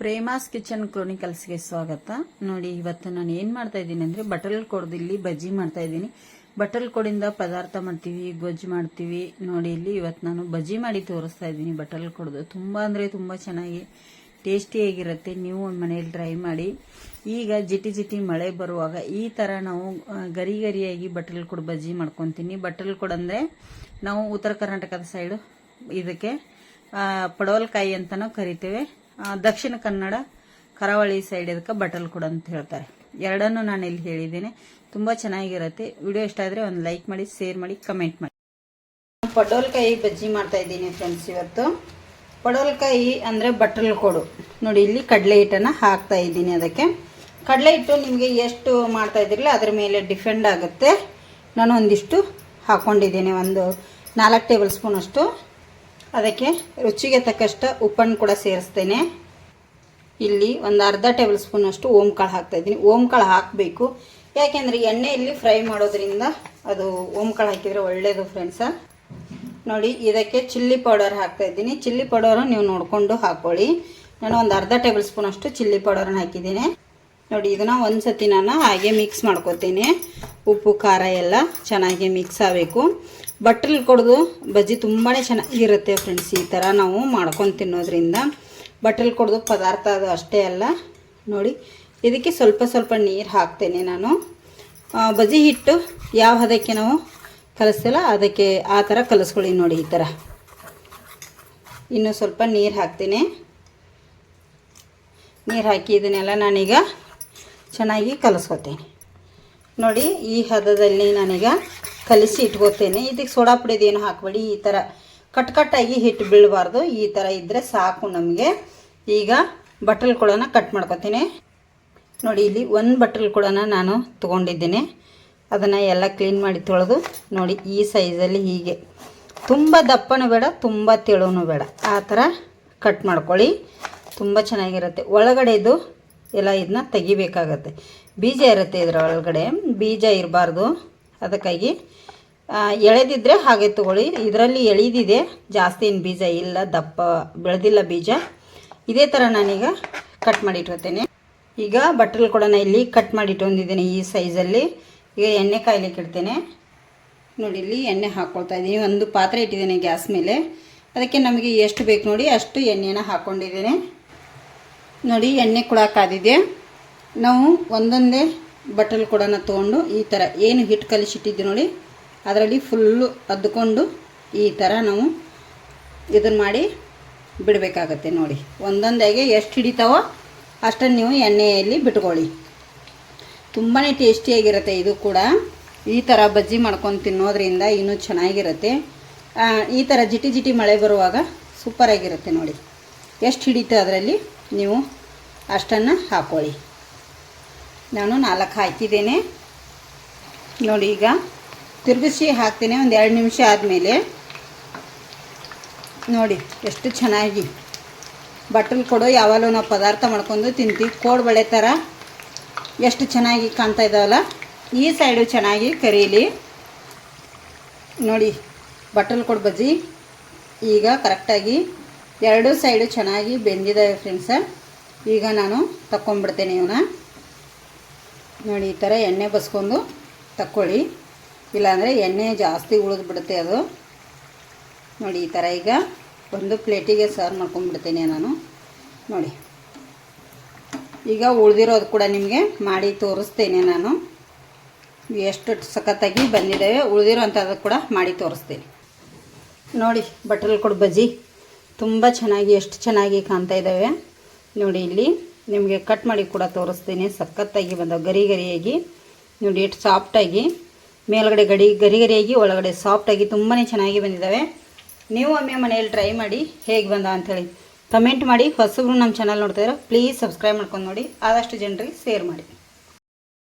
ಪ್ರೇಮಾಸ್ kitchen ಕ್ರೋನಿಕಲ್ಸ್ಗೆ ಸ್ವಾಗತ. ನೋಡಿ, ಇವತ್ತು ನಾನು ಏನು ಮಾಡ್ತಾ ಇದ್ದೀನಿ ಅಂದರೆ ಬಟಲ್ ಕೊಡ್ದಿಲ್ಲಿ ಬಜ್ಜಿ ಮಾಡ್ತಾ ಇದ್ದೀನಿ. ಬಟಲ್ ಕೊಡಿಂದ ಪದಾರ್ಥ ಮಾಡ್ತೀವಿ, ಗೊಜ್ಜು ಮಾಡ್ತೀವಿ. ನೋಡಿ, ಇಲ್ಲಿ ಇವತ್ತು ನಾನು ಬಜ್ಜಿ ಮಾಡಿ ತೋರಿಸ್ತಾ ಇದ್ದೀನಿ ಬಟಲ್ ಕೊಡೋದು. ತುಂಬ ಅಂದರೆ ತುಂಬ ಚೆನ್ನಾಗಿ ಟೇಸ್ಟಿಯಾಗಿರುತ್ತೆ ನೀವು ಮನೆಯಲ್ಲಿ ಟ್ರೈ ಮಾಡಿ. ಈಗ ಜಿಟಿ ಜಿಟಿ ಮಳೆ ಬರುವಾಗ ಈ ಥರ ನಾವು ಗರಿ ಗರಿಯಾಗಿ ಬಟಲ್ ಕೊಡು ಬಜ್ಜಿ ಮಾಡ್ಕೊತೀನಿ. ಬಟಲ್ ಕೊಡು ಅಂದರೆ ನಾವು ಉತ್ತರ ಕರ್ನಾಟಕದ ಸೈಡು ಇದಕ್ಕೆ ಪಡವಲ್ಕಾಯಿ ಪಡವಲಕಾಯಿ ನಾವು ಕರಿತೇವೆ. ದಕ್ಷಿಣ ಕನ್ನಡ, ಕರಾವಳಿ ಸೈಡ್ ಇದಕ್ಕೆ ಬಟಲ್ ಕೊಡ ಅಂತ ಹೇಳ್ತಾರೆ. ಎರಡನ್ನೂ ನಾನು ಇಲ್ಲಿ ಹೇಳಿದ್ದೀನಿ. ತುಂಬ ಚೆನ್ನಾಗಿರುತ್ತೆ. ವಿಡಿಯೋ ಇಷ್ಟ ಆದರೆ ಒಂದು ಲೈಕ್ ಮಾಡಿ ಶೇರ್ ಮಾಡಿ ಕಮೆಂಟ್ ಮಾಡಿ. ಪಡೋಲ್ಕಾಯಿ ಬಜ್ಜಿ ಮಾಡ್ತಾ ಇದ್ದೀನಿ ಫ್ರೆಂಡ್ಸ್ ಇವತ್ತು. ಪಡೋಲ್ಕಾಯಿ ಅಂದರೆ ಬಟಲ್ ಕೊಡು. ನೋಡಿ, ಇಲ್ಲಿ ಕಡಲೆ ಹಿಟ್ಟನ್ನು ಹಾಕ್ತಾ ಇದ್ದೀನಿ ಅದಕ್ಕೆ. ಕಡಲೆ ಹಿಟ್ಟು ನಿಮಗೆ ಎಷ್ಟು ಮಾಡ್ತಾ ಇದ್ರಲ್ಲ ಅದ್ರ ಮೇಲೆ ಡಿಫೆಂಡ್ ಆಗುತ್ತೆ. ನಾನು ಒಂದಿಷ್ಟು ಹಾಕ್ಕೊಂಡಿದ್ದೀನಿ ಒಂದು ನಾಲ್ಕು ಟೇಬಲ್ ಸ್ಪೂನ್ ಅಷ್ಟು. ಅದಕ್ಕೆ ರುಚಿಗೆ ತಕ್ಕಷ್ಟು ಉಪ್ಪನ್ನು ಕೂಡ ಸೇರಿಸ್ತೇನೆ. ಇಲ್ಲಿ ಒಂದು ಅರ್ಧ ಟೇಬಲ್ ಸ್ಪೂನ್ ಅಷ್ಟು ಓಮ್ ಕಾಳು ಹಾಕ್ತಾ ಇದ್ದೀನಿ. ಓಮ್ ಕಾಳು ಹಾಕಬೇಕು. ಯಾಕೆಂದರೆ ಎಣ್ಣೆಯಲ್ಲಿ ಫ್ರೈ ಮಾಡೋದ್ರಿಂದ ಅದು ಓಮ್ ಕಾಳು ಹಾಕಿದರೆ ಒಳ್ಳೆಯದು ಫ್ರೆಂಡ್ಸ ನೋಡಿ, ಇದಕ್ಕೆ ಚಿಲ್ಲಿ ಪೌಡರ್ ಹಾಕ್ತಾ ಇದ್ದೀನಿ. ಚಿಲ್ಲಿ ಪೌಡರು ನೀವು ನೋಡಿಕೊಂಡು ಹಾಕ್ಕೊಳ್ಳಿ. ನಾನು ಒಂದು ಅರ್ಧ ಟೇಬಲ್ ಸ್ಪೂನ್ ಅಷ್ಟು ಚಿಲ್ಲಿ ಪೌಡರನ್ನ ಹಾಕಿದ್ದೀನಿ. ನೋಡಿ, ಇದನ್ನು ಒಂದು ಸತಿ ನಾನು ಹಾಗೆ ಮಿಕ್ಸ್ ಮಾಡ್ಕೊತೀನಿ. ಉಪ್ಪು, ಖಾರ ಎಲ್ಲ ಚೆನ್ನಾಗಿ ಮಿಕ್ಸ್ ಆಗಬೇಕು. ಬಟ್ರಲ್ಲಿ ಕೊಡೋದು ಬಜ್ಜಿ ತುಂಬಾ ಚೆನ್ನಾಗಿರುತ್ತೆ ಫ್ರೆಂಡ್ಸ್ ಈ ಥರ ನಾವು ಮಾಡ್ಕೊಂಡು ತಿನ್ನೋದ್ರಿಂದ. ಬಟ್ರಲ್ಲಿ ಕೊಡೋದು ಪದಾರ್ಥ ಅದು ಅಷ್ಟೇ ಅಲ್ಲ. ನೋಡಿ, ಇದಕ್ಕೆ ಸ್ವಲ್ಪ ಸ್ವಲ್ಪ ನೀರು ಹಾಕ್ತೇನೆ ನಾನು. ಬಜ್ಜಿ ಹಿಟ್ಟು ಯಾವ ಹದಕ್ಕೆ ನಾವು ಕಲಿಸ್ತಲ್ಲ ಅದಕ್ಕೆ ಆ ಥರ ಕಲಿಸ್ಕೊಳ್ಳಿ ನೋಡಿ ಈ ಥರ ಇನ್ನೂ ಸ್ವಲ್ಪ ನೀರು ಹಾಕ್ತೀನಿ. ನೀರು ಹಾಕಿ ಇದನ್ನೆಲ್ಲ ನಾನೀಗ ಚೆನ್ನಾಗಿ ಕಲಿಸ್ಕೊತೀನಿ. ನೋಡಿ, ಈ ಹದದಲ್ಲಿ ನಾನೀಗ ಕಲಿಸಿ ಇಟ್ಕೋತೇನೆ. ಇದಕ್ಕೆ ಸೋಡಾ ಪುಡಿದೇನು ಹಾಕಬೇಡಿ, ಈ ಥರ ಕಟ್ ಕಟ್ಟಾಗಿ ಹಿಟ್ಟು ಬೀಳಬಾರ್ದು. ಈ ಥರ ಇದ್ದರೆ ಸಾಕು ನಮಗೆ. ಈಗ ಬಟಲ್ ಕೊಳನ ಕಟ್ ಮಾಡ್ಕೊತೀನಿ. ನೋಡಿ, ಇಲ್ಲಿ ಒಂದು ಬಟಲ್ ಕೊಳನ ನಾನು ತೊಗೊಂಡಿದ್ದೀನಿ. ಅದನ್ನು ಎಲ್ಲ ಕ್ಲೀನ್ ಮಾಡಿ ತೊಳೆದು, ನೋಡಿ, ಈ ಸೈಜಲ್ಲಿ ಹೀಗೆ. ತುಂಬ ದಪ್ಪನೂ ಬೇಡ, ತುಂಬ ತೆಳುವೂ ಬೇಡ. ಆ ಥರ ಕಟ್ ಮಾಡ್ಕೊಳ್ಳಿ. ತುಂಬ ಚೆನ್ನಾಗಿರುತ್ತೆ. ಒಳಗಡೆದು ಎಲ್ಲ ಇದನ್ನ ತೆಗಿಬೇಕಾಗತ್ತೆ. ಬೀಜ ಇರುತ್ತೆ ಇದರ ಒಳಗಡೆ. ಬೀಜ ಇರಬಾರ್ದು. ಅದಕ್ಕಾಗಿ ಎಳೆದಿದ್ರೆ ಹಾಗೆ ತಗೊಳ್ಳಿ. ಇದರಲ್ಲಿ ಎಳೆದಿದೆ. ಜಾಸ್ತಿ ಏನು ಬೀಜ ಇಲ್ಲ. ದಪ್ಪ, ಬೆಳೆದಿಲ್ಲ ಬೀಜ. ಇದೇ ಥರ ನಾನೀಗ ಕಟ್ ಮಾಡಿ ಇಟ್ಕೊತೇನೆ ಈಗ ಬಟ್ಟಲು ಕೂಡ ಇಲ್ಲಿ ಕಟ್ ಮಾಡಿ ಇಟ್ಕೊಂಡಿದ್ದೀನಿ ಈ ಸೈಜಲ್ಲಿ ಈಗ ಎಣ್ಣೆ ಕಾಯ್ಲಿಕ್ಕೆ ಇಡ್ತೇನೆ. ನೋಡಿ, ಇಲ್ಲಿ ಎಣ್ಣೆ ಹಾಕ್ಕೊಳ್ತಾ ಇದ್ದೀನಿ. ಒಂದು ಪಾತ್ರೆ ಇಟ್ಟಿದ್ದೇನೆ ಗ್ಯಾಸ್ ಮೇಲೆ. ಅದಕ್ಕೆ ನಮಗೆ ಎಷ್ಟು ಬೇಕು ನೋಡಿ ಅಷ್ಟು ಎಣ್ಣೆನ ಹಾಕ್ಕೊಂಡಿದ್ದೇನೆ ನೋಡಿ, ಎಣ್ಣೆ ಕೂಡ ಕಾದಿದೆ ನಾವು ಒಂದೊಂದೇ ಬಟಲ್ ಕೊಡನ ತೊಗೊಂಡು ಈ ಥರ ಏನು ಹಿಟ್ಟು ಕಲಿಸಿಟ್ಟಿದ್ದು ನೋಡಿ, ಅದರಲ್ಲಿ ಫುಲ್ಲು ಅದ್ದುಕೊಂಡು ಈ ಥರ ನಾವು ಇದನ್ನು ಮಾಡಿ ಬಿಡಬೇಕಾಗತ್ತೆ ನೋಡಿ. ಒಂದೊಂದಾಗೆ ಎಷ್ಟು ಹಿಡಿತಾವೋ ಅಷ್ಟನ್ನು ನೀವು ಎಣ್ಣೆಯಲ್ಲಿ ಬಿಟ್ಕೊಳ್ಳಿ. ತುಂಬಾ ಟೇಸ್ಟಿಯಾಗಿರುತ್ತೆ ಇದು ಕೂಡ. ಈ ಥರ ಬಜ್ಜಿ ಮಾಡ್ಕೊಂಡು ತಿನ್ನೋದ್ರಿಂದ ಇನ್ನೂ ಚೆನ್ನಾಗಿರುತ್ತೆ. ಈ ಥರ ಜಿಟಿ ಜಿಟಿ ಮಳೆ ಬರುವಾಗ ಸೂಪರಾಗಿರುತ್ತೆ ನೋಡಿ. ಎಷ್ಟು ಹಿಡಿತು ಅದರಲ್ಲಿ ನೀವು ಅಷ್ಟನ್ನು ಹಾಕ್ಕೊಳ್ಳಿ ನಾನು ನಾಲ್ಕು ಹಾಕಿದ್ದೇನೆ ನೋಡಿ ಈಗ ತಿರುಗಿಸಿ ಹಾಕ್ತೇನೆ, ಒಂದು ಎರಡು ನಿಮಿಷ ಆದಮೇಲೆ. ನೋಡಿ ಎಷ್ಟು ಚೆನ್ನಾಗಿ ಬಟ್ಟಲು ಕೊಡೋ ಯಾವಾಗಲೂ ನಾವು ಪದಾರ್ಥ ಮಾಡ್ಕೊಂಡು ತಿಂತೀವಿ. ಕೋಡ್ಬಳೆ ಥರ ಎಷ್ಟು ಚೆನ್ನಾಗಿ ಕಾಣ್ತಾ ಇದ್ದಾವಲ್ಲ ಈ ಸೈಡು ಚೆನ್ನಾಗಿ ಕರೀಲಿ. ನೋಡಿ ಬಟ್ಟಲು ಕೊಡು ಬಜ್ಜಿ. ಈಗ ಕರೆಕ್ಟಾಗಿ ಎರಡೂ ಸೈಡು ಚೆನ್ನಾಗಿ ಬೆಂದಿದ್ದಾವೆ ಫ್ರೆಂಡ್ಸ ಈಗ ನಾನು ತಕ್ಕೊಂಡ್ಬಿಡ್ತೇನೆ ಇವನ್ನ ನೋಡಿ, ಈ ಥರ ಎಣ್ಣೆ ಬಸ್ಕೊಂಡು ತಕ್ಕೊಳ್ಳಿ. ಇಲ್ಲಾಂದರೆ ಎಣ್ಣೆ ಜಾಸ್ತಿ ಉಳಿದ್ಬಿಡುತ್ತೆ ಅದು. ನೋಡಿ, ಈ ಥರ ಈಗ ಒಂದು ಪ್ಲೇಟಿಗೆ ಸರ್ವ್ ಮಾಡ್ಕೊಂಡ್ಬಿಡ್ತೇನೆ ನಾನು. ನೋಡಿ. ಈಗ ಉಳಿದಿರೋದು ಕೂಡ ನಿಮಗೆ ಮಾಡಿ ತೋರಿಸ್ತೇನೆ ನಾನು. ಎಷ್ಟು ಸಖತ್ತಾಗಿ ಬಂದಿದ್ದಾವೆ ಉಳಿದಿರೋ ಅಂಥದ್ದು ಕೂಡ ಮಾಡಿ ತೋರಿಸ್ತೇನೆ. ನೋಡಿ ಬಟ್ರಲ್ಲಿ ಕೊಡು ಬಜ್ಜಿ. ತುಂಬ ಚೆನ್ನಾಗಿ, ಎಷ್ಟು ಚೆನ್ನಾಗಿ ಕಾಣ್ತಾ ಇದ್ದಾವೆ ನೋಡಿ ಇಲ್ಲಿ, ನಿಮಗೆ ಕಟ್ ಮಾಡಿ ಕೂಡ ತೋರಿಸ್ತೀನಿ. ಸಖತ್ತಾಗಿ ಬಂದವು ಗರಿ ಗರಿಯಾಗಿ. ನೋಡಿ, ಎಷ್ಟು ಸಾಫ್ಟಾಗಿ ಮೇಲ್ಗಡೆ ಗಡಿ, ಗರಿ ಗರಿಯಾಗಿ, ಒಳಗಡೆ ಸಾಫ್ಟಾಗಿ ತುಂಬಾ ಚೆನ್ನಾಗಿ ಬಂದಿದ್ದಾವೆ ನೀವು ಒಮ್ಮೆ ಮನೆಯಲ್ಲಿ ಟ್ರೈ ಮಾಡಿ, ಹೇಗೆ ಬಂದ ಅಂಥೇಳಿ ಕಮೆಂಟ್ ಮಾಡಿ. ಹೊಸಬ್ರು ನಮ್ಮ ಚಾನಲ್ ನೋಡ್ತಾ ಇದ್ದಾರೆ ಪ್ಲೀಸ್ ಸಬ್ಸ್ಕ್ರೈಬ್ ಮಾಡ್ಕೊಂಡು ನೋಡಿ. ಆದಷ್ಟು ಜನರಿಗೆ ಶೇರ್ ಮಾಡಿ.